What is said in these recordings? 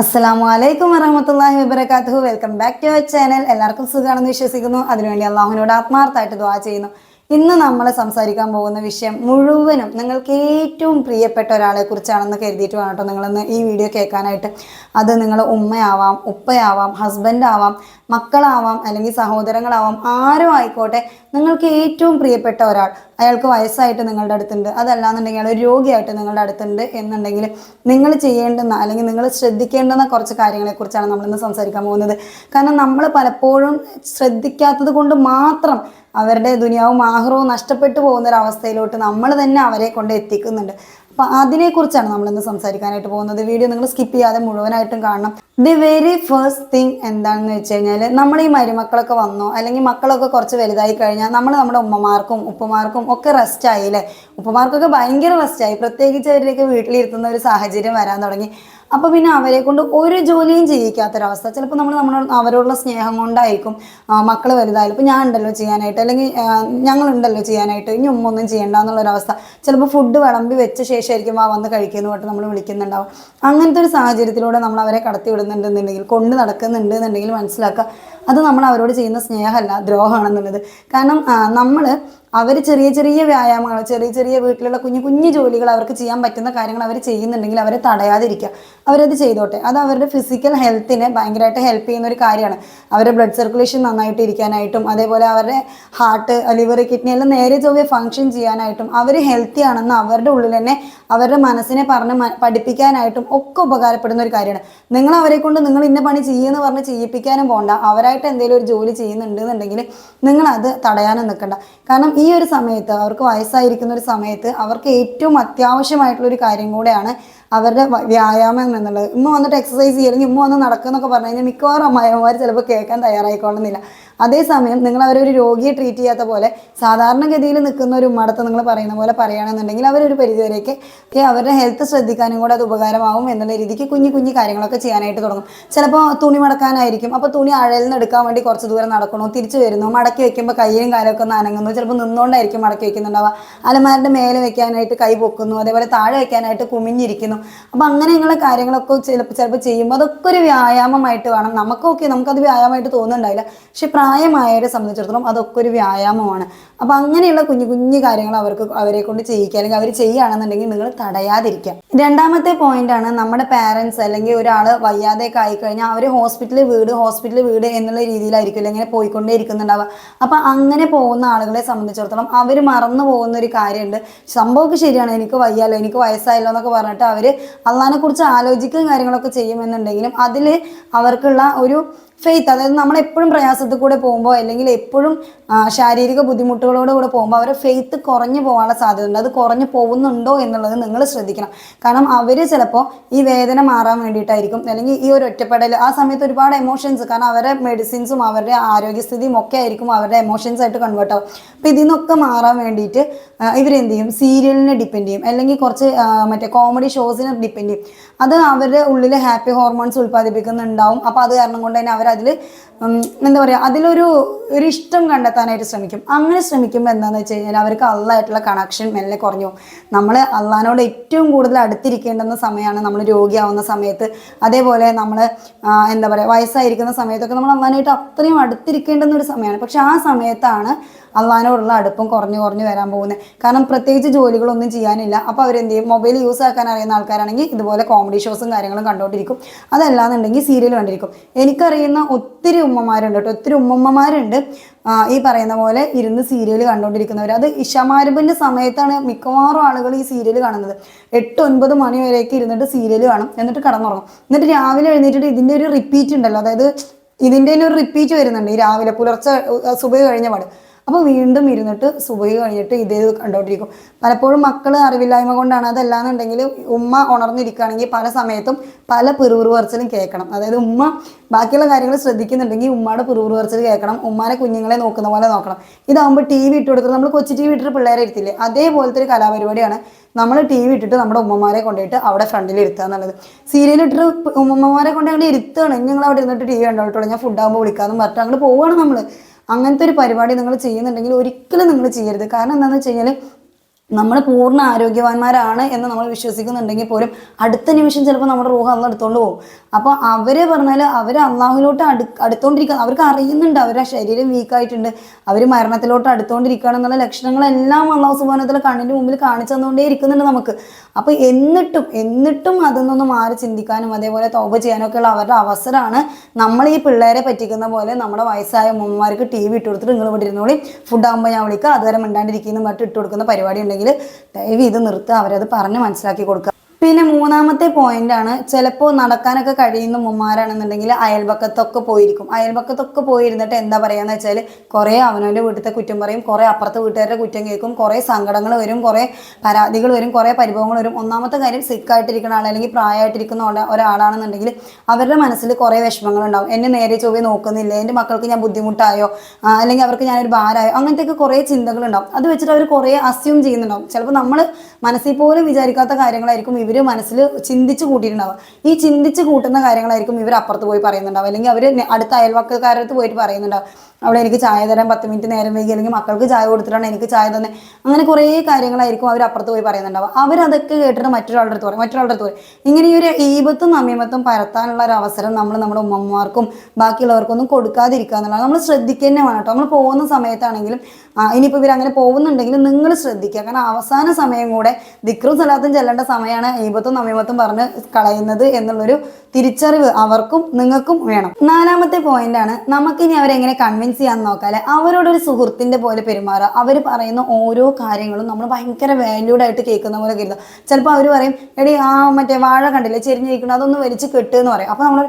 അസ്സലാമു വലൈക്കും വറഹമത്തല്ലാഹി വബർക്കാത്തു welcome back to our channel എല്ലാവർക്കും സുഖമാണെന്ന് വിശ്വസിക്കുന്നു. അതിനുവേണ്ടി അള്ളാഹുവിനോട് ആത്മാർത്ഥമായിട്ട് ദ്വാ ചെയ്യുന്നു. ഇന്ന് നമ്മൾ സംസാരിക്കാൻ പോകുന്ന വിഷയം മുഴുവനും നിങ്ങൾക്ക് ഏറ്റവും പ്രിയപ്പെട്ട ഒരാളെ കുറിച്ചാണെന്ന് കരുതിയിട്ട് വേണം കേട്ടോ നിങ്ങളിന്ന് ഈ വീഡിയോ കേൾക്കാനായിട്ട്. അത് നിങ്ങൾ ഉമ്മയാവാം ഉപ്പയാവാം ഹസ്ബൻഡ് ആവാം മക്കളാവാം അല്ലെങ്കിൽ സഹോദരങ്ങളാവാം ആരും ആയിക്കോട്ടെ നിങ്ങൾക്ക് ഏറ്റവും പ്രിയപ്പെട്ട ഒരാൾ. അയാൾക്ക് വയസ്സായിട്ട് നിങ്ങളുടെ അടുത്തുണ്ട്. അതല്ലാന്നുണ്ടെങ്കിൽ അയാൾ രോഗിയായിട്ട് നിങ്ങളുടെ അടുത്തുണ്ട് എന്നുണ്ടെങ്കിൽ നിങ്ങൾ ചെയ്യേണ്ടുന്ന അല്ലെങ്കിൽ നിങ്ങൾ ശ്രദ്ധിക്കേണ്ടുന്ന കുറച്ച് കാര്യങ്ങളെക്കുറിച്ചാണ് നമ്മളിന്ന് സംസാരിക്കാൻ പോകുന്നത്. കാരണം നമ്മൾ പലപ്പോഴും ശ്രദ്ധിക്കാത്തത് കൊണ്ട് മാത്രം അവരുടെ ദുനിയാവും ആഹ്റവും നഷ്ടപ്പെട്ടു പോകുന്ന ഒരു അവസ്ഥയിലോട്ട് നമ്മൾ തന്നെ അവരെ കൊണ്ട് എത്തിക്കുന്നുണ്ട്. അപ്പൊ അതിനെക്കുറിച്ചാണ് നമ്മൾ ഇന്ന് സംസാരിക്കാനായിട്ട് പോകുന്നത്. വീഡിയോ നിങ്ങൾ സ്കിപ്പ് ചെയ്യാതെ മുഴുവനായിട്ടും കാണണം. ദി വെരി ഫസ്റ്റ് തിങ് എന്താണെന്ന് വെച്ച് കഴിഞ്ഞാൽ നമ്മൾ ഈ മരുമക്കളൊക്കെ വന്നോ അല്ലെങ്കിൽ മക്കളൊക്കെ കുറച്ച് വലുതായി കഴിഞ്ഞാൽ നമ്മൾ നമ്മുടെ ഉമ്മമാർക്കും ഉപ്പമാർക്കും ഒക്കെ റെസ്റ്റ് ആയില്ലേ ഉപ്പമാർക്കൊക്കെ ഭയങ്കര റെസ്റ്റ് ആയി. പ്രത്യേകിച്ച് അവരിലേക്ക് വീട്ടിലിരുത്തുന്ന ഒരു സാഹചര്യം വരാൻ തുടങ്ങി. അപ്പോൾ പിന്നെ അവരെ കൊണ്ട് ഒരു ജോലിയും ചെയ്യിക്കാത്തൊരവസ്ഥ ചിലപ്പോൾ നമ്മൾ നമ്മൾ അവരോടുള്ള സ്നേഹം കൊണ്ടായിരിക്കും മക്കൾ വലുതായാലും. ഇപ്പോൾ ഞാൻ ഉണ്ടല്ലോ ചെയ്യാനായിട്ട് അല്ലെങ്കിൽ ഞങ്ങളുണ്ടല്ലോ ചെയ്യാനായിട്ട്. ഇനി ഉമ്മ ഒന്നും ചെയ്യണ്ട എന്നുള്ളൊരവസ്ഥ ചിലപ്പോൾ ഫുഡ് വിളമ്പി വെച്ച ശേഷമായിരിക്കും ആ വന്ന് കഴിക്കുന്നു പറഞ്ഞിട്ട് നമ്മൾ വിളിക്കുന്നുണ്ടാവും. അങ്ങനത്തെ ഒരു സാഹചര്യത്തിലൂടെ നമ്മൾ അവരെ കടത്തി വിടുന്നുണ്ടെന്നുണ്ടെങ്കിൽ കൊണ്ട് നടക്കുന്നുണ്ട് എന്നുണ്ടെങ്കിൽ മനസ്സിലാക്കുക അത് നമ്മൾ അവരോട് ചെയ്യുന്ന സ്നേഹമല്ല ദ്രോഹമാണെന്നുള്ളത്. കാരണം നമ്മൾ അവർ ചെറിയ ചെറിയ വ്യായാമങ്ങൾ ചെറിയ ചെറിയ വീട്ടിലുള്ള കുഞ്ഞു കുഞ്ഞു ജോലികൾ അവർക്ക് ചെയ്യാൻ പറ്റുന്ന കാര്യങ്ങൾ അവർ ചെയ്യുന്നുണ്ടെങ്കിൽ അവരെ തടയാതിരിക്കുക. അവരത് ചെയ്തോട്ടെ. അത് അവരുടെ ഫിസിക്കൽ ഹെൽത്തിനെ ഭയങ്കരമായിട്ട് ഹെൽപ്പ് ചെയ്യുന്ന ഒരു കാര്യമാണ്. അവരുടെ ബ്ലഡ് സർക്കുലേഷൻ നന്നായിട്ട് ഇരിക്കാനായിട്ടും അതേപോലെ അവരുടെ ഹാർട്ട് ലിവർ കിഡ്നി എല്ലാം നേരെ ചൊവ്വേ ഫങ്ഷൻ ചെയ്യാനായിട്ടും അവർ ഹെൽത്തി ആണെന്ന് അവരുടെ ഉള്ളിൽ തന്നെ അവരുടെ മനസ്സിനെ പറഞ്ഞ് പഠിപ്പിക്കാനായിട്ടും ഒക്കെ ഉപകാരപ്പെടുന്ന ഒരു കാര്യമാണ്. നിങ്ങൾ അവരെ കൊണ്ട് നിങ്ങൾ ഇന്ന പണി ചെയ്യുമെന്ന് പറഞ്ഞ് ചെയ്യിപ്പിക്കാനും പോകണ്ട അവരായിട്ട് എന്തെങ്കിലും ഒരു ജോലി ചെയ്യുന്നുണ്ടെന്നുണ്ടെങ്കിൽ നിങ്ങൾ അത് തടയാനും നിൽക്കണ്ട. കാരണം ഈ ഒരു സമയത്ത് അവർക്ക് വയസ്സായിരിക്കുന്ന ഒരു സമയത്ത് അവർക്ക് ഏറ്റവും അത്യാവശ്യമായിട്ടുള്ള ഒരു കാര്യം കൂടെയാണ് അവരുടെ വ്യായാമം എന്നുള്ളത്. ഇമ്മ വന്നിട്ട് എക്സസൈസ് ചെയ്യുക ഇമ്മ വന്ന് നടക്കുന്നൊക്കെ പറഞ്ഞു കഴിഞ്ഞാൽ മിക്കവാറും അമ്മായിമാർ ചിലപ്പോൾ കേൾക്കാൻ തയ്യാറായിക്കൊള്ളുന്നില്ല അതേസമയം നിങ്ങൾ അവരൊരു രോഗിയെ ട്രീറ്റ് ചെയ്യാത്ത പോലെ സാധാരണഗതിയിൽ നിൽക്കുന്ന ഒരു ഉമ്മടത്ത് നിങ്ങൾ പറയുന്ന പോലെ പറയുകയാണെന്നുണ്ടെങ്കിൽ അവരൊരു പരിധിവരെയൊക്കെ ഒക്കെ അവരുടെ ഹെൽത്ത് ശ്രദ്ധിക്കാനും കൂടെ അത് ഉപകാരമാവും എന്നുള്ള രീതിക്ക് കുഞ്ഞു കുഞ്ഞു കാര്യങ്ങളൊക്കെ ചെയ്യാനായിട്ട് തുടങ്ങും. ചിലപ്പോൾ തുണി മടക്കാനായിരിക്കും. അപ്പോൾ തുണി അഴയിൽ നിന്ന് എടുക്കാൻ വേണ്ടി കുറച്ച് ദൂരം നടക്കണോ തിരിച്ചു വരുന്നു മടക്കി വെക്കുമ്പോൾ കയ്യും കാലമൊക്കെ ഒന്ന് അനങ്ങുന്നു ചിലപ്പോൾ നിന്നുകൊണ്ടായിരിക്കും മടക്കി വെക്കുന്നുണ്ടാവുക. അലമാരുടെ മേലെ വെക്കാനായിട്ട് കൈ പൊക്കുന്നു അതേപോലെ താഴെ വെക്കാനായിട്ട് കുമിഞ്ഞിരിക്കുന്നു. അപ്പോൾ അങ്ങനെയുള്ള കാര്യങ്ങളൊക്കെ ചിലപ്പോൾ ചിലപ്പോൾ ചെയ്യുമ്പോൾ അതൊക്കെ ഒരു വ്യായാമമായിട്ട് വേണം. നമുക്കൊക്കെ നമുക്കത് വ്യായാമമായിട്ട് തോന്നുന്നുണ്ടാവില്ല. പക്ഷെ പ്രായമായവരെ സംബന്ധിച്ചിടത്തോളം അതൊക്കെ ഒരു വ്യായാമമാണ്. അപ്പോൾ അങ്ങനെയുള്ള കുഞ്ഞു കുഞ്ഞു കാര്യങ്ങൾ അവർക്ക് അവരെ കൊണ്ട് ചെയ്യിക്കുക അല്ലെങ്കിൽ അവർ ചെയ്യുകയാണെന്നുണ്ടെങ്കിൽ നിങ്ങൾ തടയാതിരിക്കുക. രണ്ടാമത്തെ പോയിന്റ് ആണ് നമ്മുടെ പാരൻസ് അല്ലെങ്കിൽ ഒരാൾ വയ്യാതെയൊക്കെ ആയിക്കഴിഞ്ഞാൽ അവർ ഹോസ്പിറ്റലിൽ വീട് ഹോസ്പിറ്റലിൽ വീട് എന്നുള്ള രീതിയിലായിരിക്കും ഇങ്ങനെ പോയിക്കൊണ്ടേ ഇരിക്കുന്നുണ്ടാവുക. അപ്പൊ അങ്ങനെ പോകുന്ന ആളുകളെ സംബന്ധിച്ചിടത്തോളം അവർ മറന്നു പോകുന്ന ഒരു കാര്യമുണ്ട്. സംഭവമൊക്കെ ശരിയാണ് എനിക്ക് വയ്യാലോ എനിക്ക് വയസ്സായല്ലോ എന്നൊക്കെ പറഞ്ഞിട്ട് അവർ അള്ളഹാനെ കുറിച്ച് ആലോചിക്കുകയും കാര്യങ്ങളൊക്കെ ചെയ്യുമെന്നുണ്ടെങ്കിലും അതിൽ അവർക്കുള്ള ഒരു ഫെയ്ത്ത് അതായത് നമ്മൾ എപ്പോഴും പ്രയാസത്തിൽ കൂടെ പോകുമ്പോൾ അല്ലെങ്കിൽ എപ്പോഴും ശാരീരിക ബുദ്ധിമുട്ടുകളോട് കൂടെ പോകുമ്പോൾ അവരെ ഫെയ്ത്ത് കുറഞ്ഞു പോകാനുള്ള സാധ്യതയുണ്ട്. അത് കുറഞ്ഞു പോകുന്നുണ്ടോ എന്നുള്ളത് നിങ്ങൾ ശ്രദ്ധിക്കണം. കാരണം അവർ ചിലപ്പോൾ ഈ വേദന മാറാൻ വേണ്ടിയിട്ടായിരിക്കും. അല്ലെങ്കിൽ ഈ ഒരു ഒറ്റപ്പെടൽ ആ സമയത്ത് ഒരുപാട് എമോഷൻസ് കാരണം അവരുടെ മെഡിസിൻസും അവരുടെ ആരോഗ്യസ്ഥിതിയും ഒക്കെ ആയിരിക്കും അവരുടെ എമോഷൻസ് ആയിട്ട് കൺവേർട്ട് ആവും. അപ്പോൾ ഇതിൽ നിന്നൊക്കെ മാറാൻ വേണ്ടിയിട്ട് ഇവരെന്ത് ചെയ്യും? സീരിയലിനെ ഡിപ്പെൻഡ് ചെയ്യും. അല്ലെങ്കിൽ കുറച്ച് മറ്റേ കോമഡി ഷോസിനെ ഡിപ്പെൻഡ് ചെയ്യും. അത് അവരുടെ ഉള്ളിൽ ഹാപ്പി ഹോർമോൺസ് ഉൽപ്പാദിപ്പിക്കുന്നുണ്ടാവും. അപ്പോൾ അത് കാരണം കൊണ്ട് തന്നെ അവരതിൽ എന്താ പറയുക അതിലൊരു ഒരു ഇഷ്ടം കണ്ടെത്താനായിട്ട് ശ്രമിക്കും. അങ്ങനെ ശ്രമിക്കുമ്പോൾ എന്താണെന്ന് വെച്ച് കഴിഞ്ഞാൽ അവർക്ക് അള്ളായിട്ടുള്ള കണക്ഷൻ മെല്ലെ കുറഞ്ഞു നമ്മൾ അള്ളഹാനോട് ഏറ്റവും കൂടുതൽ അടുത്തിരിക്കേണ്ടുന്ന സമയമാണ് നമ്മൾ രോഗിയാവുന്ന സമയത്ത്. അതേപോലെ നമ്മൾ എന്താ പറയുക വയസ്സായിരിക്കുന്ന സമയത്തൊക്കെ നമ്മൾ അള്ളഹാനായിട്ട് അത്രയും അടുത്തിരിക്കേണ്ടുന്ന ഒരു സമയമാണ്. പക്ഷെ ആ സമയത്താണ് അള്ളഹാനോടുള്ള അടുപ്പം കുറഞ്ഞു കുറഞ്ഞു വരാൻ പോകുന്നത് കാരണം പ്രത്യേകിച്ച് ജോലികളൊന്നും ചെയ്യാനില്ല. അപ്പോൾ അവരെന്ത് ചെയ്യും മൊബൈൽ യൂസ് ആക്കാൻ അറിയുന്ന ആൾക്കാരാണെങ്കിൽ ഇതുപോലെ കോമഡി ഷോസും കാര്യങ്ങളും കണ്ടുകൊണ്ടിരിക്കും അതല്ലാന്നുണ്ടെങ്കിൽ സീരിയൽ കണ്ടിരിക്കും. എനിക്കറിയുന്ന ഒത്തിരി ഉമ്മമാരുണ്ട് കേട്ടോ. ഒത്തിരി ഉമ്മമ്മമാരുണ്ട്. ഈ പറയുന്ന പോലെ ഇരുന്ന് സീരിയൽ കണ്ടുകൊണ്ടിരിക്കുന്നവർ അത് ഇഷമാരബിന്റെ സമയത്താണ് മിക്കവാറും ആളുകൾ ഈ സീരിയൽ കാണുന്നത്. എട്ട് ഒൻപത് മണി വരെയൊക്കെ ഇരുന്നിട്ട് സീരിയൽ കാണും. എന്നിട്ട് കടന്നുറങ്ങും. എന്നിട്ട് രാവിലെ എഴുന്നേറ്റിട്ട് ഇതിന്റെ ഒരു റിപ്പീറ്റ് ഉണ്ടല്ലോ. അതായത് ഇതിന്റെ ഒരു റിപ്പീറ്റ് വരുന്നുണ്ട്. ഈ രാവിലെ പുലർച്ചെ സുബൈ കഴിഞ്ഞ പാട് അപ്പോൾ വീണ്ടും ഇരുന്നിട്ട് സുബൈ കഴിഞ്ഞിട്ട് ഇതേ കണ്ടോണ്ടിരിക്കും. പലപ്പോഴും മക്കൾ അറിവില്ലായ്മ കൊണ്ടാണ് അതല്ലാന്നുണ്ടെങ്കിൽ ഉമ്മ ഉണർന്നിരിക്കുകയാണെങ്കിൽ പല സമയത്തും പല പിറുപിറു പറച്ചിലും കേൾക്കണം. അതായത് ഉമ്മ ബാക്കിയുള്ള കാര്യങ്ങൾ ശ്രദ്ധിക്കുന്നുണ്ടെങ്കിൽ ഉമ്മയുടെ പിറുപിറു പറച്ചിൽ കേൾക്കണം. ഉമ്മാനെ കുഞ്ഞുങ്ങളെ നോക്കുന്ന പോലെ നോക്കണം. ഇതാകുമ്പോൾ ടി വി ഇട്ട് കൊടുക്കുന്നത് നമ്മൾ കൊച്ചു ടി വി ഇട്ടിട്ട് പിള്ളേരെ ഇരുത്തില്ലേ? അതേപോലത്തെ ഒരു കലാപരിപാടിയാണ് നമ്മൾ ടി വി ഇട്ടിട്ട് നമ്മുടെ ഉമ്മമാരെ കൊണ്ടുപോയിട്ട് അവിടെ ഫ്രണ്ടിൽ ഇരുത്തുക എന്നുള്ളത്. സീരിയൽ ഇട്ടിട്ട് ഉമ്മമാരെ കൊണ്ട് അങ്ങനെ ഇരുത്തുകയാണ്. ഞങ്ങൾ അവിടെ ഇരുന്നിട്ട് ടി വി കണ്ടോട്ടോ ഞാൻ ഫുഡ് ആകുമ്പോൾ വിളിക്കാമെന്ന് പറഞ്ഞിട്ട് അങ്ങോട്ട് പോവുകയാണ് നമ്മൾ അങ്ങനത്തെ ഒരു പരിപാടി നിങ്ങൾ ചെയ്യുന്നുണ്ടെങ്കിൽ ഒരിക്കലും നിങ്ങൾ ചെയ്യരുത്. കാരണം എന്താണെന്ന് വെച്ച് കഴിഞ്ഞാൽ നമ്മൾ പൂർണ ആരോഗ്യവാന്മാരാണ് എന്ന് നമ്മൾ വിശ്വസിക്കുന്നുണ്ടെങ്കിൽ പോലും അടുത്ത നിമിഷം ചിലപ്പോൾ നമ്മുടെ റൂഹ് അന്ന് എടുത്തോണ്ട് പോകും. അപ്പോൾ അവർ പറഞ്ഞാൽ അവർ അള്ളാഹുലോട്ട് അടു അടുത്തോണ്ടിരിക്കുക അവർക്ക് അറിയുന്നുണ്ട് അവരുടെ ശരീരം വീക്കായിട്ടുണ്ട് അവർ മരണത്തിലോട്ട് അടുത്തോണ്ടിരിക്കുകയാണ് എന്നുള്ള ലക്ഷണങ്ങളെല്ലാം അള്ളാഹു സുബാനത്തിൽ കണ്ണിന്റെ മുമ്പിൽ കാണിച്ചു തന്നുകൊണ്ടേ ഇരിക്കുന്നുണ്ട് നമുക്ക്. അപ്പോൾ എന്നിട്ടും എന്നിട്ടും അതിൽ നിന്ന് മാറി ചിന്തിക്കാനും അതേപോലെ തോപ ചെയ്യാനൊക്കെ ഉള്ള അവരുടെ അവസരമാണ് നമ്മൾ ഈ പിള്ളേരെ പറ്റിക്കുന്ന പോലെ നമ്മുടെ വയസ്സായ ഉമ്മമാർക്ക് ടി വി ഇട്ട് കൊടുത്തിട്ട് നിങ്ങൾ ഇവിടെ ഇരുന്നോളി. ഫുഡ് ആകുമ്പോൾ ഞാൻ വിളിക്കുക അതുവരെ മിണ്ടാണ്ടിരിക്കുന്നു മറ്റും ഇട്ട് കൊടുക്കുന്ന പരിപാടി ഉണ്ടെങ്കിൽ ദയവ് ഇത് നിർത്തുക. അവരത് പറഞ്ഞ് മനസ്സിലാക്കി കൊടുക്കുക. പിന്നെ മൂന്നാമത്തെ പോയിന്റ് ആണ് ചിലപ്പോൾ നടക്കാനൊക്കെ കഴിയുന്ന ഉമ്മമാരാണെന്നുണ്ടെങ്കിൽ അയൽപക്കത്തൊക്കെ പോയിരിക്കും. അയൽപക്കത്തൊക്കെ പോയിരുന്നിട്ട് എന്താ പറയുകയെന്ന് വെച്ചാൽ കുറേ അവനവന്റെ വീട്ടിലത്തെ കുറ്റം പറയും കുറേ അപ്പുറത്തെ വീട്ടുകാരുടെ കുറ്റം കേൾക്കും കുറേ സങ്കടങ്ങൾ വരും കുറേ പരാതികൾ വരും കുറേ പരിഭവങ്ങൾ വരും. ഒന്നാമത്തെ കാര്യം സിക്കായിട്ടിരിക്കുന്ന ആൾ അല്ലെങ്കിൽ പ്രായമായിട്ടിരിക്കുന്ന ഒരാളാണെന്നുണ്ടെങ്കിൽ അവരുടെ മനസ്സിൽ കുറേ വിഷമങ്ങളുണ്ടാവും. എന്നെ നേരെ ചൊവ്വേ നോക്കുന്നില്ല എന്റെ മക്കൾക്ക് ഞാൻ ബുദ്ധിമുട്ടായോ? അല്ലെങ്കിൽ അവർക്ക് ഞാനൊരു ഭാരമായോ? അങ്ങനത്തെയൊക്കെ കുറേ ചിന്തകളുണ്ടാവും. അത് വെച്ചിട്ട് അവർ കുറേ അസ്യൂം ചെയ്യുന്നുണ്ടാവും. ചിലപ്പോൾ നമ്മൾ മനസ്സിൽ പോലും വിചാരിക്കാത്ത കാര്യങ്ങളായിരിക്കും ഇവർ മനസ്സിൽ ചിന്തിച്ച് കൂട്ടിയിട്ടുണ്ടാവുക. ഈ ചിന്തിച്ച് കൂട്ടുന്ന കാര്യങ്ങളായിരിക്കും ഇവർ അപ്പുറത്ത് പോയി പറയുന്നുണ്ടാവുക. അല്ലെങ്കിൽ അവർ അടുത്ത അയൽവക്കക്കാരടുത്ത് പോയിട്ട് പറയുന്നുണ്ടാവും അവിടെ എനിക്ക് ചായ തരാൻ പത്ത് മിനിറ്റ് നേരം വൈകി അല്ലെങ്കിൽ മക്കൾക്ക് ചായ കൊടുത്തിട്ടാണ് എനിക്ക് ചായ തന്നെ. അങ്ങനെ കുറേ കാര്യങ്ങളായിരിക്കും അവർ അപ്പുറത്ത് പോയി പറയുന്നുണ്ടാവുക. അവരതൊക്കെ കേട്ടിട്ട് മറ്റൊരാളുടെ അടുത്ത് പറയും മറ്റൊരാളുടെ അടുത്ത് പറയും. ഇങ്ങനെ ഈ ഒരു ഈപത്തും നമീമത്തും പരത്താനുള്ള ഒരു അവസരം നമ്മൾ നമ്മുടെ ഉമ്മമാർക്കും ബാക്കിയുള്ളവർക്കൊന്നും കൊടുക്കാതിരിക്കുക എന്നുള്ളത് നമ്മൾ ശ്രദ്ധിക്കുക വേണം കേട്ടോ. നമ്മൾ പോകുന്ന സമയത്താണെങ്കിലും ഇനിയിപ്പോൾ ഇവർ അങ്ങനെ പോകുന്നുണ്ടെങ്കിലും നിങ്ങൾ ശ്രദ്ധിക്കുക. കാരണം അവസാന സമയം കൂടെ ദിക്റും സലാത്തും ചെല്ലേണ്ട സമയമാണ് ഈപത്തും നമീമത്തും പറഞ്ഞ് കളയുന്നത് എന്നുള്ളൊരു തിരിച്ചറിവ് അവർക്കും നിങ്ങൾക്കും വേണം. നാലാമത്തെ പോയിന്റ് ആണ് നമുക്കിനി അവരെങ്ങനെ കൺവിൻസ് ചെയ്യാൻ നോക്കാല്ലേ? അവരോടൊരു സുഹൃത്തിന്റെ പോലെ പെരുമാറുക. അവർ പറയുന്ന ഓരോ കാര്യങ്ങളും നമ്മൾ ഭയങ്കര വാല്യൂഡ് ആയിട്ട് കേൾക്കുന്ന പോലെ കരുതുക. ചിലപ്പോൾ അവർ പറയും എടി ആ മറ്റേ വാഴ കണ്ടില്ലേ? ചെരിഞ്ഞിരിക്കണം അതൊന്ന് വലിച്ച് കെട്ടുക എന്ന് പറയും. അപ്പോൾ നമ്മൾ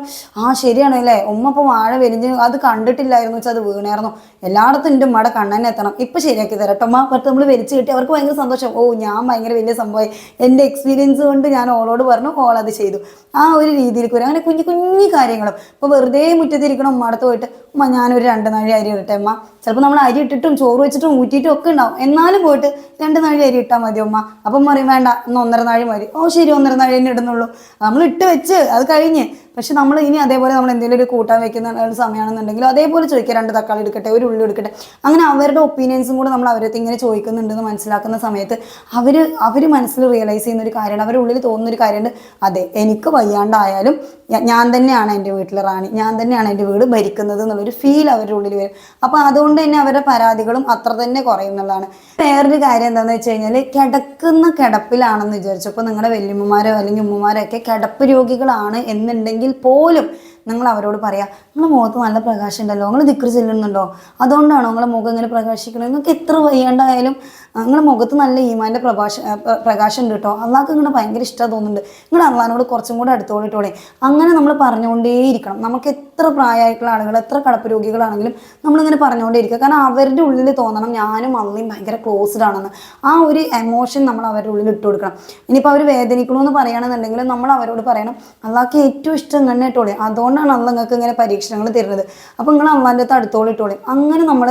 ആ ശരിയാണ് അല്ലേ ഉമ്മ ഇപ്പോൾ വാഴ വലിഞ്ഞ് അത് കണ്ടിട്ടില്ലായിരുന്നു വെച്ചാൽ അത് വീണായിരുന്നു. എല്ലായിടത്തും എന്റെ ഉമ്മയുടെ കണ്ണനെ എത്തണം. ഇപ്പൊ ശരിയാക്കി തരാം. കേട്ടോ അമ്മ പുറത്ത് നമ്മൾ വലിച്ചു കിട്ടി അവർക്ക് ഭയങ്കര സന്തോഷം. ഓ ഞാൻ ഭയങ്കര വലിയ സംഭവമായി. എന്റെ എക്സ്പീരിയൻസ് കൊണ്ട് ഞാൻ ഓളോട് പറഞ്ഞു ഓൾ അത് ചെയ്തു. ആ ഒരു രീതിയിൽ വരും. അങ്ങനെ കുഞ്ഞു കുഞ്ഞു കാര്യങ്ങളും. ഇപ്പോൾ വെറുതെ മുറ്റത്തിരിക്കണം ഉമ്മടത്ത് പോയിട്ട് ഉമ്മ ഞാനൊരു രണ്ട് നാഴി അരി ഇട്ടെ അമ്മ ചിലപ്പോൾ നമ്മൾ അരി ഇട്ടിട്ടും ചോറ് വെച്ചിട്ടും ഊറ്റിയിട്ടും ഒക്കെ ഉണ്ടാവും. എന്നാലും പോയിട്ട് രണ്ട് നാഴി അരി ഇട്ടാൽ മതി ഉമ്മ. അപ്പം പറയും വേണ്ട ഇന്ന് ഒന്നര നാഴി മതി. ഓ ശരി ഒന്നര നാഴി തന്നെ ഇടുന്നുള്ളൂ. നമ്മൾ ഇട്ട് വെച്ച് അത് കഴിഞ്ഞ് പക്ഷെ നമ്മൾ ഇനി അതേപോലെ നമ്മൾ എന്തെങ്കിലും ഒരു കൂട്ടാൻ വെക്കുന്ന ഒരു സമയമാണെന്നുണ്ടെങ്കിൽ അതേപോലെ ചോദിക്കുക രണ്ട് തക്കാളി എടുക്കട്ടെ ഒരു ഉള്ളി എടുക്കട്ടെ. അങ്ങനെ അവരുടെ ഒപ്പീനിയൻസും കൂടെ നമ്മൾ അവരടുത്ത് ഇങ്ങനെ ചോദിക്കുന്നുണ്ടെന്ന് മനസ്സിലാക്കുന്ന സമയത്ത് അവർ അവർ മനസ്സിൽ റിയലൈസ് ചെയ്യുന്ന ഒരു കാര്യമാണ് അവരുടെ ഉള്ളിൽ തോന്നുന്ന ഒരു കാര്യമുണ്ട്. അതെ എനിക്ക് വയ്യാണ്ടായാലും ഞാൻ തന്നെയാണ് എന്റെ വീട്ടിലെ റാണി ഞാൻ തന്നെയാണ് എന്റെ വീട് ഭരിക്കുന്നത് എന്നുള്ളൊരു ഫീൽ അവരുടെ ഉള്ളിൽ വരും. അപ്പോൾ അതുകൊണ്ട് തന്നെ അവരുടെ പരാതികളും അത്ര തന്നെ കുറയും എന്നുള്ളതാണ്. വേറൊരു കാര്യം എന്താണെന്ന് വെച്ച് കഴിഞ്ഞാൽ കിടക്കുന്ന കിടപ്പിലാണെന്ന് വിചാരിച്ചപ്പോൾ നിങ്ങളുടെ വല്യമ്മമാരോ അല്ലെങ്കിൽ ഉമ്മമാരോ ഒക്കെ കിടപ്പ് രോഗികളാണ് എന്നുണ്ടെങ്കിൽ പോലും നിങ്ങൾ അവരോട് പറയാം നിങ്ങളുടെ മുഖത്ത് നല്ല പ്രകാശം ഉണ്ടല്ലോ നിങ്ങൾ ദിക്ർ ചെല്ലുന്നുണ്ടോ? അതുകൊണ്ടാണോ നിങ്ങളുടെ മുഖം ഇങ്ങനെ പ്രകാശിക്കുന്നത് നിങ്ങൾക്ക് എത്ര വയ്യാണ്ടായാലും നിങ്ങളുടെ മുഖത്ത് നല്ല ഈമാന്റെ പ്രഭാഷ പ്രകാശം ഉണ്ട് കേട്ടോ. അള്ളാഹ്ക്ക് ഇങ്ങനെ ഭയങ്കര ഇഷ്ടം തോന്നുന്നുണ്ട്. നിങ്ങളുടെ അള്ളഹാനോട് കുറച്ചും കൂടെ അടുത്തോളിട്ടോളെ അങ്ങനെ നമ്മൾ പറഞ്ഞുകൊണ്ടേയിരിക്കണം. നമുക്ക് എത്ര പ്രായമായിട്ടുള്ള ആളുകൾ എത്ര കടപ്പ് രോഗികളാണെങ്കിലും നമ്മളിങ്ങനെ പറഞ്ഞുകൊണ്ടേയിരിക്കുക. കാരണം അവരുടെ ഉള്ളിൽ തോന്നണം ഞാനും അള്ളയും ഭയങ്കര ക്ലോസ്ഡ് ആണെന്ന്. ആ ഒരു എമോഷൻ നമ്മൾ അവരുടെ ഉള്ളിൽ ഇട്ട് കൊടുക്കണം. ഇനിയിപ്പോൾ അവർ വേദനിക്കണമെന്ന് പറയുകയാണെന്നുണ്ടെങ്കിൽ നമ്മൾ അവരോട് പറയണം അള്ളാഹ്ക്ക് ഏറ്റവും ഇഷ്ടം തന്നെ ഇട്ടോളെ അതുകൊണ്ടാണ് അള്ള നിങ്ങൾക്ക് ഇങ്ങനെ പരീക്ഷണങ്ങൾ തരുന്നത്. അപ്പോൾ നിങ്ങൾ അള്ളാന്റെ അടുത്ത് അടുത്തോളിട്ടോളി അങ്ങനെ നമ്മൾ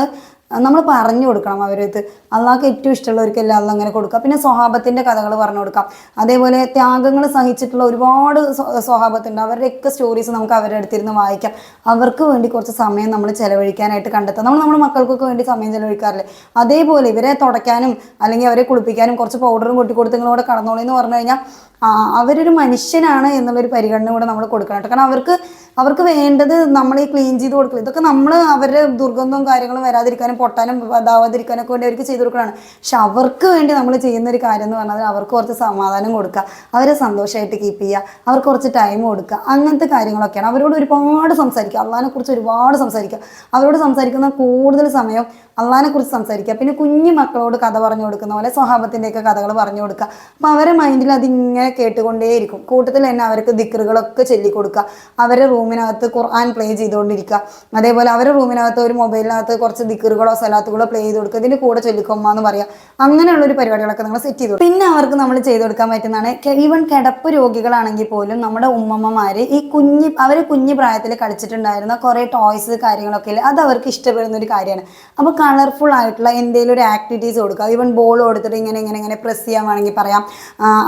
നമ്മൾ പറഞ്ഞു കൊടുക്കണം അവരത് അള്ളാഹ്ക്ക് ഏറ്റവും ഇഷ്ടമുള്ളവർക്കെല്ലാം അള്ള അങ്ങനെ കൊടുക്കുക പിന്നെ സ്വഹാബത്തിന്റെ കഥകൾ പറഞ്ഞു കൊടുക്കാം. അതേപോലെ ത്യാഗങ്ങൾ സഹിച്ചിട്ടുള്ള ഒരുപാട് സ്വ- സ്വഹാബത്തുണ്ട്. അവരുടെയൊക്കെ സ്റ്റോറീസ് നമുക്ക് അവരുടെ അടുത്തിരുന്ന് വായിക്കാം. അവർക്ക് വേണ്ടി കുറച്ച് സമയം നമ്മൾ ചിലവഴിക്കാനായിട്ട് കണ്ടെത്താം. നമ്മൾ നമ്മുടെ മക്കൾക്കൊക്കെ വേണ്ടി സമയം ചിലവഴിക്കാറില്ലേ? അതേപോലെ ഇവരെ തുടയ്ക്കാനും അല്ലെങ്കിൽ അവരെ കുളിപ്പിക്കാനും കുറച്ച് പൗഡറും കൊട്ടി കൊടുത്ത് നിങ്ങളോട് കടന്നോളി എന്ന് പറഞ്ഞു കഴിഞ്ഞാൽ അവരൊരു മനുഷ്യനാണ് എന്നുള്ളൊരു പരിഗണന കൂടെ നമ്മൾ കൊടുക്കണം കാരണം അവർക്ക് അവർക്ക് വേണ്ടത് നമ്മൾ ഈ ക്ലീൻ ചെയ്ത് കൊടുക്കുക ഇതൊക്കെ നമ്മൾ അവരുടെ ദുർഗന്ധവും കാര്യങ്ങളും വരാതിരിക്കാനും പൊട്ടാനും ഇതാവാതിരിക്കാനും ഒക്കെ വേണ്ടി അവർക്ക് ചെയ്ത് കൊടുക്കണം പക്ഷെ അവർക്ക് വേണ്ടി നമ്മൾ ചെയ്യുന്ന ഒരു കാര്യം എന്ന് പറഞ്ഞാൽ അവർക്ക് കുറച്ച് സമാധാനം കൊടുക്കുക. അവരെ സന്തോഷമായിട്ട് കീപ്പ് ചെയ്യുക. അവർക്ക് കുറച്ച് ടൈം കൊടുക്കുക. അങ്ങനത്തെ കാര്യങ്ങളൊക്കെയാണ്. അവരോട് ഒരുപാട് സംസാരിക്കുക. അള്ളഹാനെ കുറിച്ച് ഒരുപാട് സംസാരിക്കുക. അവരോട് സംസാരിക്കുന്ന കൂടുതൽ സമയം അള്ളഹാനെ കുറിച്ച് സംസാരിക്കുക. പിന്നെ കുഞ്ഞു മക്കളോട് കഥ പറഞ്ഞു കൊടുക്കുന്ന പോലെ സ്വഭാവത്തിന്റെയൊക്കെ കഥകൾ പറഞ്ഞു കൊടുക്കുക. അപ്പോൾ അവരെ മൈൻഡിൽ അതിങ്ങനെ കേട്ടുകൊണ്ടേയിരിക്കും. കൂട്ടത്തിൽ തന്നെ അവർക്ക് ദിക്കറുകളൊക്കെ ചൊല്ലിക്കൊടുക്കുക. അവരുടെ റൂമിനകത്ത് ഖുർആൻ പ്ലേ ചെയ്തുകൊണ്ടിരിക്കുക. അതേപോലെ അവരുടെ റൂമിനകത്ത് ഒരു മൊബൈലിനകത്ത് കുറച്ച് ദിക്കറുകളോ സലാത്തുകളോ പ്ലേ ചെയ്ത് കൊടുക്കുക ഇതിന്റെ കൂടെ ചൊല്ലിക്കൊമ്മ എന്ന് പറയുക അങ്ങനെയുള്ളൊരു പരിപാടികളൊക്കെ നമ്മൾ സെറ്റ് ചെയ്തു പിന്നെ അവർക്ക് നമ്മൾ ചെയ്തു കൊടുക്കാൻ പറ്റുന്നതാണ് ഈവൻ കിടപ്പ് രോഗികളാണെങ്കിൽ പോലും നമ്മുടെ ഉമ്മമ്മമാർ ഈ കുഞ്ഞ് അവർ കുഞ്ഞു പ്രായത്തിൽ കളിച്ചിട്ടുണ്ടായിരുന്ന കുറേ ടോയ്സ് കാര്യങ്ങളൊക്കെ ഇല്ലേ അത് അവർക്ക് ഇഷ്ടപ്പെടുന്ന ഒരു കാര്യമാണ്. അപ്പോൾ കളർഫുൾ ആയിട്ടുള്ള എന്തെങ്കിലും ഒരു ആക്ടിവിറ്റീസ് കൊടുക്കുക. ഈവൻ ബോൾ കൊടുത്തിട്ട് ഇങ്ങനെ ഇങ്ങനെ ഇങ്ങനെ പ്രസ് ചെയ്യാൻ വേണമെങ്കിൽ പറയാം.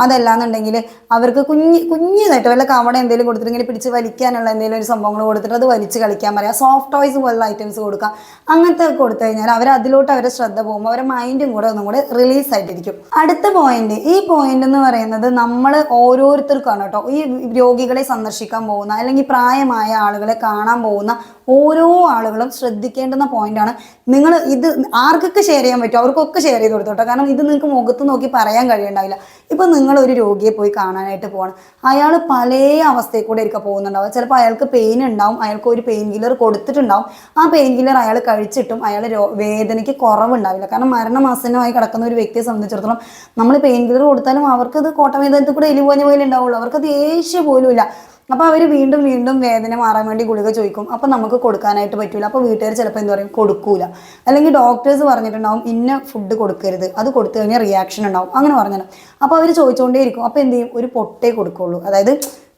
അതല്ലാന്നുണ്ടെങ്കിൽ അവർക്ക് കുഞ്ഞ് കുഞ്ഞതായിട്ട് വല്ല കവട എന്തെങ്കിലും കൊടുത്തിട്ട് ഇങ്ങനെ പിടിച്ച് വലിക്കാനുള്ള എന്തെങ്കിലും ഒരു സംഭവങ്ങൾ കൊടുത്തിട്ട് അത് വലിച്ച് കളിക്കാൻ പറയാം. സോഫ്റ്റ് ടോയ്സ് പോലുള്ള ഐറ്റംസ് കൊടുക്കാം. അങ്ങനത്തെ കൊടുത്തു കഴിഞ്ഞാൽ അവർ അതിലോട്ട് അവരുടെ ശ്രദ്ധ പോകുമ്പോൾ അവരുടെ മൈൻഡും കൂടെ ഒന്നും കൂടെ റിലീസ് ആയിട്ടിരിക്കും. അടുത്ത പോയിന്റ് ഈ പോയിന്റ് എന്ന് പറയുന്നത് നമ്മൾ ഓരോരുത്തർക്കാണ് കേട്ടോ. ഈ രോഗികളെ സന്ദർശിക്കാൻ പോകുന്ന അല്ലെങ്കിൽ പ്രായമായ ആളുകളെ കാണാൻ പോകുന്ന ഓരോ ആളുകളും ശ്രദ്ധിക്കേണ്ടുന്ന പോയിന്റാണ് നിങ്ങൾ ഇത് ആർക്കൊക്കെ ഷെയർ ചെയ്യാൻ പറ്റും? അവർക്കൊക്കെ ഷെയർ ചെയ്ത് കൊടുത്തോട്ടോ. കാരണം ഇത് നിങ്ങൾക്ക് മുഖത്ത് നോക്കി പറയാൻ കഴിയണ്ടാവില്ല. ഇപ്പം നിങ്ങൾ ഒരു രോഗിയെ പോയി കാണാനായിട്ട് പോകണം അയാൾ പല അവസ്ഥയിൽ കൂടെ ആയിരിക്കും പോകുന്നുണ്ടാവുക. ചിലപ്പോൾ അയാൾക്ക് പെയിൻ ഉണ്ടാവും അയാൾക്ക് ഒരു പെയിൻ കില്ലർ കൊടുത്തിട്ടുണ്ടാവും. ആ പെയിൻ കില്ലർ അയാൾ കഴിച്ചിട്ടും അയാൾ വേദനയ്ക്ക് കുറവുണ്ടാവില്ല. കാരണം മരണമാസനമായി കിടക്കുന്ന ഒരു വ്യക്തിയെ സംബന്ധിച്ചിടത്തോളം നമ്മൾ പെയിൻ കില്ലർ കൊടുത്താലും അവർക്ക് കോട്ടവേദനത്തിൽ കൂടെ എലിപോഞ്ഞ പോലെ ഉണ്ടാവുള്ളൂ. അവർക്ക് ദേഷ്യം പോലും ഇല്ല അപ്പോൾ അവർ വീണ്ടും വീണ്ടും വേദന മാറാൻ വേണ്ടി ഗുളിക ചോദിക്കും. അപ്പോൾ നമുക്ക് കൊടുക്കാനായിട്ട് പറ്റൂല. അപ്പോൾ വീട്ടുകാർ ചിലപ്പോൾ എന്താ പറയും? കൊടുക്കൂല. അല്ലെങ്കിൽ ഡോക്ടേഴ്സ് പറഞ്ഞിട്ടുണ്ടാവും ഇന്ന ഫുഡ് കൊടുക്കരുത്. അത് കൊടുത്തു കഴിഞ്ഞാൽ റിയാക്ഷൻ ഉണ്ടാവും. അങ്ങനെ പറഞ്ഞല്ലോ. അപ്പോൾ അവർ ചോദിച്ചുകൊണ്ടേ ഇരിക്കും അപ്പോൾ എന്ത് ചെയ്യും? ഒരു പൊട്ടേ കൊടുക്കുള്ളൂ. അതായത്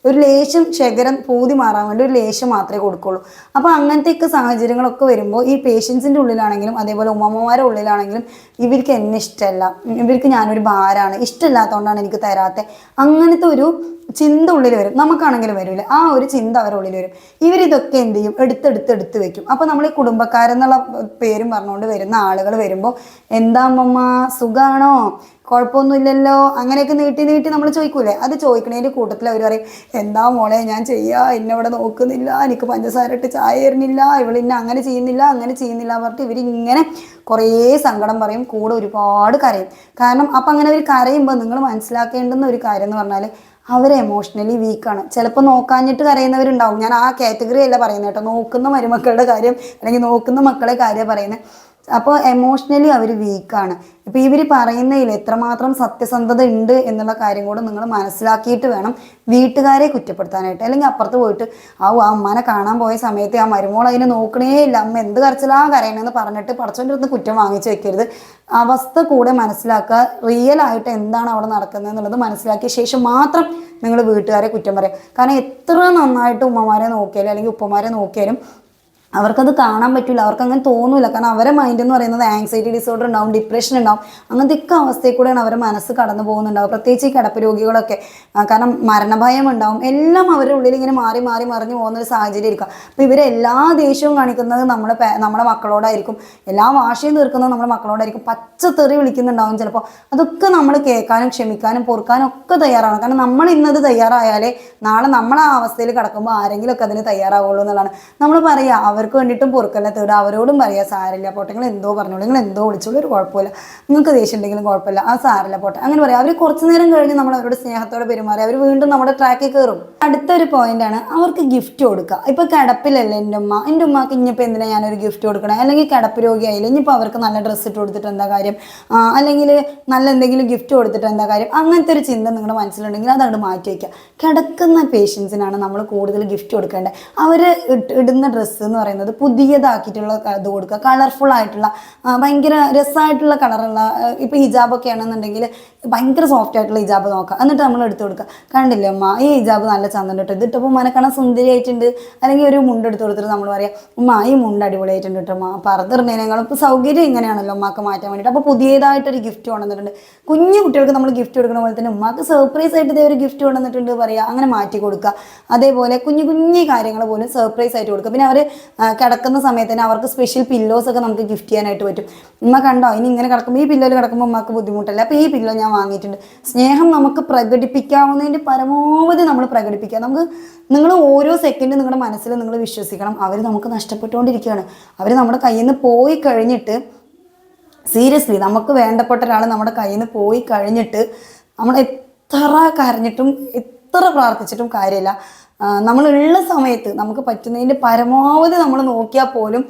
ഒരു ലേശം ശകരം പൂതി മാറാൻ വേണ്ടി ഒരു ലേശം മാത്രമേ കൊടുക്കുള്ളൂ. അപ്പോൾ അങ്ങനത്തെയൊക്കെ സാഹചര്യങ്ങളൊക്കെ വരുമ്പോൾ ഈ പേഷ്യൻസിന്റെ ഉള്ളിലാണെങ്കിലും അതേപോലെ ഉമ്മമ്മമാരുടെ ഉള്ളിലാണെങ്കിലും ഇവർക്ക് എന്നെ ഇഷ്ടമല്ല ഇവർക്ക് ഞാനൊരു ഭാരമാണ് ഇഷ്ടമില്ലാത്തതുകൊണ്ടാണ് എനിക്ക് തരാത്തത് അങ്ങനത്തെ ഒരു ചിന്ത ഉള്ളിൽ വരും. നമുക്കാണെങ്കിലും വരില്ല ആ ഒരു ചിന്ത അവരുടെ ഉള്ളിൽ വരും. ഇവരിതൊക്കെ എന്ത് ചെയ്യും? എടുത്തെടുത്ത് എടുത്ത് വെക്കും. അപ്പോൾ നമ്മൾ ഈ കുടുംബക്കാരെന്നുള്ള പേരും പറഞ്ഞുകൊണ്ട് വരുന്ന ആളുകൾ വരുമ്പോൾ എന്താ അമ്മമ്മ? സുഖാണോ? കുഴപ്പമൊന്നുമില്ലല്ലോ അങ്ങനെയൊക്കെ നീട്ടി നീട്ടി നമ്മൾ ചോദിക്കൂലേ? അത് ചോദിക്കണേന്റെ കൂട്ടത്തിൽ അവർ പറയും എന്താ മോളെ? ഞാൻ ചെയ്യാ. എന്നെ ഇവിടെ നോക്കുന്നില്ല. എനിക്ക് പഞ്ചസാര ഇട്ട് ചായ തരുന്നില്ല. ഇവൾ ഇന്നെ അങ്ങനെ ചെയ്യുന്നില്ല അങ്ങനെ ചെയ്യുന്നില്ല പറഞ്ഞിട്ട് ഇവരിങ്ങനെ കുറേ സങ്കടം പറയും. കൂടെ ഒരുപാട് കരയും. കാരണം അപ്പം അങ്ങനെ അവർ കരയുമ്പോൾ നിങ്ങൾ മനസ്സിലാക്കേണ്ടുന്ന ഒരു കാര്യം എന്ന് പറഞ്ഞാൽ അവർ എമോഷണലി വീക്കാണ് ചിലപ്പോൾ നോക്കാഞ്ഞിട്ട് കരയുന്നവരുണ്ടാവും. ഞാൻ ആ കാറ്റഗറി അല്ല പറയുന്നത് കേട്ടോ. നോക്കുന്ന മരുമക്കളുടെ കാര്യം അല്ലെങ്കിൽ നോക്കുന്ന മക്കളെ കാര്യം പറയുന്നത്. അപ്പോൾ എമോഷണലി അവർ വീക്കാണ് ഇപ്പോൾ ഇവർ പറയുന്നതിൽ എത്രമാത്രം സത്യസന്ധത ഉണ്ട് എന്നുള്ള കാര്യം കൂടെ നിങ്ങൾ മനസ്സിലാക്കിയിട്ട് വേണം വീട്ടുകാരെ കുറ്റപ്പെടുത്താനായിട്ട്. അല്ലെങ്കിൽ അപ്പുറത്ത് പോയിട്ട് ആ ആ അമ്മനെ കാണാൻ പോയ സമയത്ത് ആ മരുമോൾ അതിനെ നോക്കണേ ഇല്ല. അമ്മ എന്ത് കരച്ചിലാ കരയണമെന്ന് പറഞ്ഞിട്ട് പടച്ചോന്റെ അടുത്ത് കുറ്റം വാങ്ങിച്ചു വെക്കരുത്. അവസ്ഥ കൂടെ മനസ്സിലാക്കുക. റിയൽ ആയിട്ട് എന്താണ് അവിടെ നടക്കുന്നത് എന്നുള്ളത് മനസ്സിലാക്കിയ ശേഷം മാത്രം നിങ്ങൾ വീട്ടുകാരെ കുറ്റം പറയാം. കാരണം എത്ര നന്നായിട്ട് ഉമ്മമാരെ നോക്കിയാലും അല്ലെങ്കിൽ ഉപ്പമാരെ നോക്കിയാലും അവർക്കത് കാണാൻ പറ്റില്ല അവർക്ക് അങ്ങനെ തോന്നില്ല കാരണം അവരെ മൈൻഡ് എന്ന് പറയുന്നത് ആങ്സൈറ്റി ഡിസോർഡർ ഉണ്ടാവും ഡിപ്രഷൻ ഉണ്ടാവും അങ്ങനത്തെ ഒക്കെ അവസ്ഥയിൽ കൂടെയാണ് അവരുടെ മനസ്സ് കടന്നു പോകുന്നുണ്ടാവും പ്രത്യേകിച്ച് ഈ കിടപ്പ് രോഗികളൊക്കെ കാരണം മരണഭയം ഉണ്ടാവും. എല്ലാം അവരുടെ ഉള്ളിൽ ഇങ്ങനെ മാറി മാറി മറിഞ്ഞു പോകുന്ന ഒരു സാഹചര്യം ഇരിക്കുക അപ്പോൾ ഇവരെ എല്ലാ ദേഷ്യവും കാണിക്കുന്നത് നമ്മുടെ നമ്മുടെ മക്കളോടായിരിക്കും. എല്ലാ വാശിയും തീർക്കുന്നത് നമ്മുടെ മക്കളോടായിരിക്കും. പച്ചത്തെറി വിളിക്കുന്നുണ്ടാവും ചിലപ്പോൾ അതൊക്കെ നമ്മൾ കേൾക്കാനും ക്ഷമിക്കാനും പൊറുക്കാനും ഒക്കെ തയ്യാറാണ്. കാരണം നമ്മൾ ഇന്നത് തയ്യാറായാലേ നാളെ നമ്മൾ ആ അവസ്ഥയിൽ കിടക്കുമ്പോൾ ആരെങ്കിലുമൊക്കെ അതിന് തയ്യാറാവുള്ളൂ എന്നുള്ളതാണ്. നമ്മൾ പറയുക അവർക്ക് വേണ്ടിയിട്ടും പൊറുക്കല്ല. തേടുക അവരോടും പറയാം സാരില്ല പോട്ടെ നിങ്ങൾ എന്തോ പറഞ്ഞോളൂ നിങ്ങൾ എന്തോ വിളിച്ചോളൂ ഒരു കുഴപ്പമില്ല. നിങ്ങൾക്ക് ദേഷ്യം ഉണ്ടെങ്കിലും കുഴപ്പമില്ല. ആ സാരില്ല പോട്ടെ. അങ്ങനെ പറയാം. അവർ കുറച്ച് നേരം കഴിഞ്ഞ് നമ്മൾ അവരോട് സ്നേഹത്തോടെ പെരുമാറി അവർ വീണ്ടും നമ്മുടെ ട്രാക്കിൽ കയറും. അടുത്തൊരു പോയിന്റാണ് അവർക്ക് ഗിഫ്റ്റ് കൊടുക്കുക. ഇപ്പൊ കിടപ്പിലല്ലേ എന്റെ ഉമ്മ? എന്റെ ഉമ്മക്ക് ഇനിയിപ്പോൾ എന്തിനാ ഞാനൊരു ഗിഫ്റ്റ് കൊടുക്കണേ? അല്ലെങ്കിൽ കിടപ്പ് രോഗിയായില്ല? ഇനിയിപ്പോൾ അവർക്ക് നല്ല ഡ്രസ്സ് ഇട്ട് കൊടുത്തിട്ട് എന്താ കാര്യം? അല്ലെങ്കിൽ നല്ല എന്തെങ്കിലും ഗിഫ്റ്റ് കൊടുത്തിട്ട് എന്താ കാര്യം? അങ്ങനത്തെ ഒരു ചിന്ത നിങ്ങളുടെ മനസ്സിലുണ്ടെങ്കിൽ അതങ്ങോട്ട് മാറ്റി വയ്ക്കുക. കിടക്കുന്ന പേഷ്യൻസിനാണ് നമ്മൾ കൂടുതൽ ഗിഫ്റ്റ് കൊടുക്കേണ്ടത്. അവർ ഇടുന്ന ഡ്രസ്സ് എന്ന് പറയുന്നത് പുതിയതാക്കിയിട്ടുള്ള ഇത് കൊടുക്കുക. കളർഫുൾ ആയിട്ടുള്ള ഭയങ്കര രസമായിട്ടുള്ള കളറുള്ള ഇപ്പോൾ ഹിജാബൊക്കെ ആണെന്നുണ്ടെങ്കിൽ ഭയങ്കര സോഫ്റ്റ് ആയിട്ടുള്ള ഹിജാബ് നോക്കുക. എന്നിട്ട് നമ്മൾ എടുത്തു കൊടുക്കുക. കണ്ടില്ലേ അമ്മ ഈ ഹിജാബ് നല്ല ചന്തം ഇതിട്ടപ്പോൾ ഉമ്മനെ കാണാൻ സുന്ദരിയായിട്ടുണ്ട്. അല്ലെങ്കിൽ ഒരു മുണ്ട് എടുത്ത് കൊടുത്തിട്ട് നമ്മൾ പറയാം ഉമ്മ ഈ മുണ്ട് അടിപൊളിയായിട്ടുണ്ട് കേട്ടോ അമ്മ പറത്തിടുന്നതിനേക്കാളും ഇപ്പോൾ സൗകര്യം ഇങ്ങനെയാണല്ലോ ഉമ്മക്ക് മാറ്റാൻ വേണ്ടിയിട്ട്. അപ്പോൾ പുതിയതായിട്ടൊരു ഗിഫ്റ്റ് കൊണ്ടുവന്നിട്ടുണ്ട്. കുഞ്ഞു കുട്ടികൾക്ക് നമ്മൾ ഗിഫ്റ്റ് കൊടുക്കുന്ന പോലെ തന്നെ ഉമ്മക്ക് സർപ്രൈസ് ആയിട്ട് ഇതേ ഒരു ഗിഫ്റ്റ് കൊണ്ടുവന്നിട്ടുണ്ട് പറയുക അങ്ങനെ മാറ്റി കൊടുക്കുക. അതേപോലെ കുഞ്ഞു കുഞ്ഞു കാര്യങ്ങൾ പോലും സർപ്രൈസ് ആയിട്ട് കൊടുക്കുക. പിന്നെ അവർ കിടക്കുന്ന സമയത്ത് തന്നെ അവർക്ക് സ്പെഷ്യൽ പില്ലോസ് ഒക്കെ നമുക്ക് ഗിഫ്റ്റ് ചെയ്യാനായിട്ട് പറ്റും. ഉമ്മ കണ്ടോ? ഇനി ഇങ്ങനെ കിടക്കുമ്പോൾ ഈ പില്ലോയിൽ കിടക്കുമ്പോൾ ഉമ്മക്ക് ബുദ്ധിമുട്ടല്ല? അപ്പോൾ ഈ പില്ലോ ഞാൻ വാങ്ങിയിട്ടുണ്ട്. സ്നേഹം നമുക്ക് പ്രകടിപ്പിക്കാവുന്നതിന്റെ പരമാവധി നമ്മൾ പ്രകടിപ്പിക്കുക. നമുക്ക് നിങ്ങൾ ഓരോ സെക്കൻഡും നിങ്ങളുടെ മനസ്സിൽ നിങ്ങൾ വിശ്വസിക്കണം. അവർ നമുക്ക് നഷ്ടപ്പെട്ടുകൊണ്ടിരിക്കുകയാണ്. അവർ നമ്മുടെ കയ്യിൽ നിന്ന് പോയി കഴിഞ്ഞിട്ട് സീരിയസ്ലി നമുക്ക് വേണ്ടപ്പെട്ട ഒരാൾ നമ്മുടെ കയ്യിൽ നിന്ന് പോയി കഴിഞ്ഞിട്ട് നമ്മൾ എത്ര കരഞ്ഞിട്ടും എത്ര പ്രാർത്ഥിച്ചിട്ടും കാര്യമില്ല. നമ്മളുള്ള സമയത്ത് നമുക്ക് പറ്റുന്നതിന്റെ പരമാവധി നമ്മൾ നോക്കിയാൽ പോലും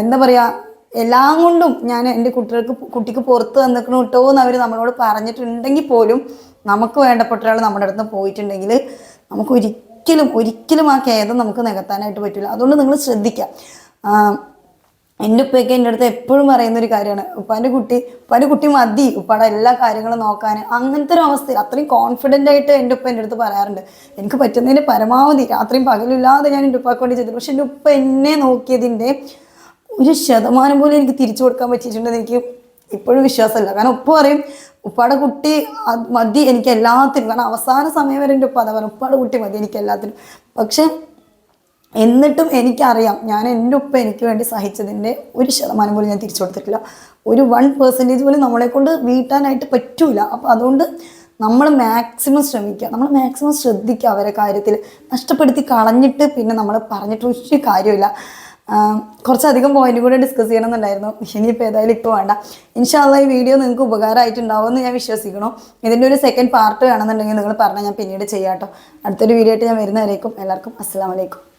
എന്താ പറയുക എല്ലാം കൊണ്ടും ഞാൻ എന്റെ കുട്ടികൾക്ക് കുട്ടിക്ക് പുറത്ത് വന്നിരിക്കണം കേട്ടോ എന്ന് അവർ നമ്മളോട് പറഞ്ഞിട്ടുണ്ടെങ്കിൽ പോലും നമുക്ക് വേണ്ടപ്പെട്ട ഒരാൾ നമ്മുടെ അടുത്ത് പോയിട്ടുണ്ടെങ്കിൽ നമുക്ക് ഒരിക്കലും ഒരിക്കലും ആ ഖേദം നമുക്ക് നികത്താനായിട്ട് പറ്റില്ല. അതുകൊണ്ട് നിങ്ങൾ ശ്രദ്ധിക്കുക. എന്റെ ഉപ്പയൊക്കെ എന്റെ അടുത്ത് എപ്പോഴും പറയുന്ന ഒരു കാര്യമാണ്. ഉപ്പാന്റെ കുട്ടി ഉപ്പാന്റെ കുട്ടി മതി. ഉപ്പാടെ എല്ലാ കാര്യങ്ങളും നോക്കാൻ. അങ്ങനത്തെ ഒരു അവസ്ഥയിൽ അത്രയും കോൺഫിഡന്റ് ആയിട്ട് എന്റെ ഉപ്പ എന്റെ അടുത്ത് പറയാറുണ്ട്. എനിക്ക് പറ്റുന്നതിന് പരമാവധി രാത്രിയും പകലില്ലാതെ ഞാൻ എന്റെ ഉപ്പാക്ക് വേണ്ടി പക്ഷെ എന്റെ ഉപ്പ എന്നെ നോക്കിയതിന്റെ ഒരു ശതമാനം പോലും എനിക്ക് തിരിച്ചു കൊടുക്കാൻ പറ്റിയിട്ടുണ്ടെന്ന് എനിക്ക് ഇപ്പോഴും വിശ്വാസമില്ല. കാരണം ഉപ്പ പറയും ഉപ്പാടെ കുട്ടി മതി എനിക്ക് എല്ലാത്തിനും. കാരണം അവസാന സമയം വരെ എന്റെ ഉപ്പ അതാ ഉപ്പാടെ കുട്ടി മതി എനിക്ക് എല്ലാത്തിനും. പക്ഷെ എന്നിട്ടും എനിക്കറിയാം ഞാൻ എന്റെ ഉപ്പ എനിക്ക് വേണ്ടി സഹിച്ചതിന്റെ ഒരു ശതമാനം പോലും ഞാൻ തിരിച്ചു കൊടുത്തിട്ടില്ല. ഒരു വൺ പെർസെന്റേജ് പോലും നമ്മളെ കൊണ്ട് വീട്ടാനായിട്ട് പറ്റൂല. അപ്പോൾ അതുകൊണ്ട് നമ്മൾ മാക്സിമം ശ്രമിക്കുക. നമ്മൾ മാക്സിമം ശ്രദ്ധിക്കുക അവരെ കാര്യത്തിൽ. നഷ്ടപ്പെടുത്തി കളഞ്ഞിട്ട് പിന്നെ നമ്മൾ പറഞ്ഞിട്ട് ഒരു കാര്യമില്ല. കുറച്ചധികം പോയിന്റ് കൂടെ ഡിസ്കസ് ചെയ്യണമെന്നുണ്ടായിരുന്നു. ഇനിയിപ്പോൾ ഏതായാലും ഇപ്പോൾ വേണ്ട. ഇൻഷാല്ല ഈ വീഡിയോ നിങ്ങൾക്ക് ഉപകാരമായിട്ടുണ്ടാവുമെന്ന് ഞാൻ വിശ്വസിക്കണം ഇതിന്റെ ഒരു സെക്കൻഡ് പാർട്ട് വേണമെന്നുണ്ടെങ്കിൽ നിങ്ങൾ പറഞ്ഞാൽ ഞാൻ പിന്നീട് ചെയ്യാം കേട്ടോ. അടുത്തൊരു വീഡിയോ ആയിട്ട് ഞാൻ വരുന്നവരേക്കും എല്ലാവർക്കും അസ്സാം വലൈക്കും